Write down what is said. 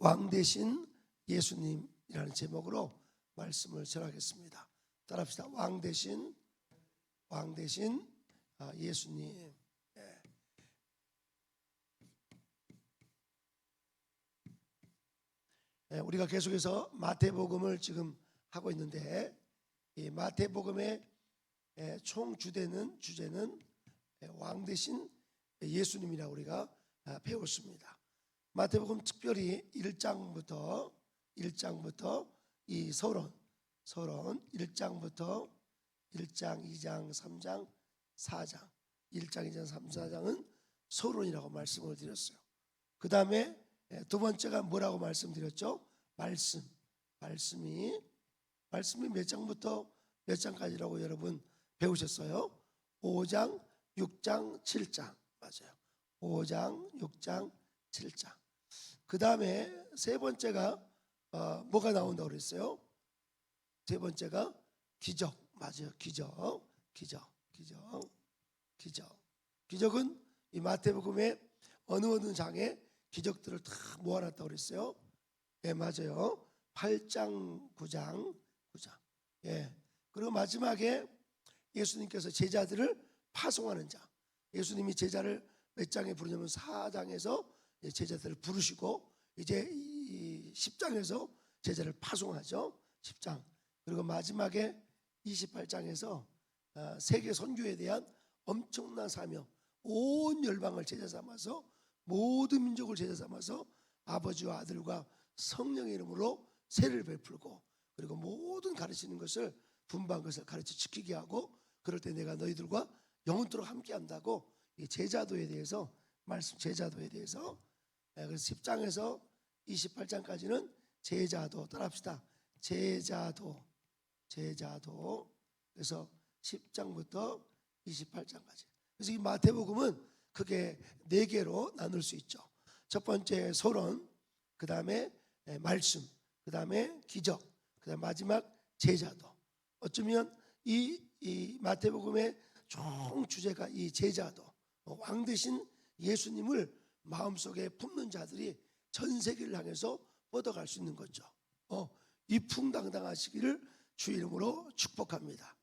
왕 대신 예수님이라는 제목으로 말씀을 전하겠습니다. 따라합시다. 왕 대신 왕 대신 아, 예수님. 예. 예, 우리가 계속해서 마태복음을 지금 하고 있는데 이 마태복음의 예, 총 주제는 주제는 예, 왕 대신 예수님이라 우리가 아, 배웠습니다. 마태복음 특별히 1장부터 1장부터 이 서론 서론 1장부터 1장, 2장, 3장, 4장 1장, 2장, 3, 4장은 서론이라고 말씀을 드렸어요. 그 다음에 두 번째가 뭐라고 말씀드렸죠? 말씀. 말씀이 말씀이 몇 장부터 몇 장까지라고 여러분 배우셨어요? 5장, 6장, 7장 맞아요. 5장, 6장, 7장. 그 다음에 세 번째가 어, 뭐가 나온다고 그랬어요? 세 번째가 기적 맞아요. 기적, 기적, 기적, 기적. 기적은 이 마태복음의 어느 어느 장에 기적들을 다 모아놨다고 그랬어요. 예, 맞아요. 8장, 9장, 9장. 예. 그리고 마지막에 예수님께서 제자들을 파송하는 장. 예수님이 제자를 몇 장에 부르냐면 4장에서 제자들을 부르시고 이제 이 10장에서 제자를 파송하죠. 10장. 그리고 마지막에 28장에서 어, 세계 선교에 대한 엄청난 사명, 온 열방을 제자 삼아서 모든 민족을 제자 삼아서 아버지와 아들과 성령의 이름으로 세를 베풀고 그리고 모든 가르치는 것을 분반 것을 가르쳐 지키게 하고 그럴 때 내가 너희들과 영원토록 함께 한다고 이 제자도에 대해서 말씀 제자도에 대해서 예, 그래서 10장에서 28장까지는 제자도 따라합시다. 제자도 제자도 그래서 10장부터 28장까지. 그래서 이 마태복음은 크게 네 개로 나눌 수 있죠. 첫 번째 서론, 그 다음에 말씀, 그 다음에 기적, 그 다음 마지막 제자도. 어쩌면 이, 이 마태복음의 총 주제가 이 제자도 어, 왕 대신 예수님을 마음속에 품는 자들이 전 세계를 향해서 뻗어갈 수 있는 거죠. 어, 이 풍당당하시기를 주 이름으로 축복합니다.